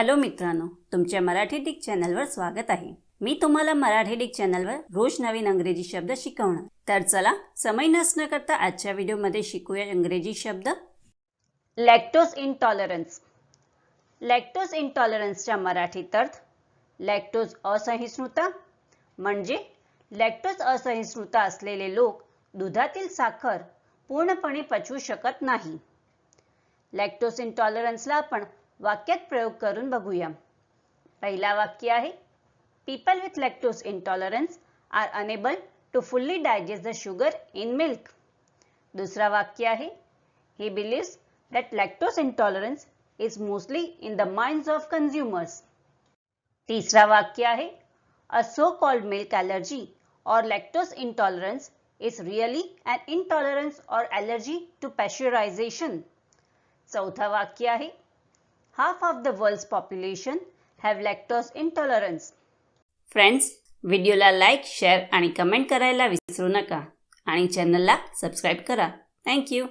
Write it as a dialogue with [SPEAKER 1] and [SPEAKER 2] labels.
[SPEAKER 1] Hello मित्रांनो तुमच्या Marathi Dick चॅनलवर स्वागत आहे. मी तुम्हाला मराठी डिक चॅनलवर रोज नवीन अंग्रेजी शब्द शिकवणार. तर चला समय नसणं करता आजच्या व्हिडिओमध्ये शिकूया इंग्रजी शब्द. लॅक्टोज इनटॉलरन्स लॅक्टोज इनटॉलरन्सच्या मराठीत अर्थ लॅक्टोज असहिष्णुता म्हणजे लॅक्टोज असहिष्णुता असलेले लोक दुधातील साखर पूर्णपणे पचवू शकत नाही. लॅक्टोज इनटॉलरन्सला आपण वाक्यात प्रयोग करून बघूया. पहिला वाक्य आहे people with lactose intolerance are unable to fully digest the sugar in milk दुसरा वाक्य आहे he believes that lactose intolerance is mostly in the minds of consumers तिसरा वाक्य आहे a so called milk allergy or lactose intolerance is really an intolerance or allergy to pasteurization. चौथा वाक्य आहे half of the world's population have lactose intolerance friends व्हिडिओला like share आणि comment करायला विसरू नका आणि चॅनलला सबस्क्राईब करा थँक्यू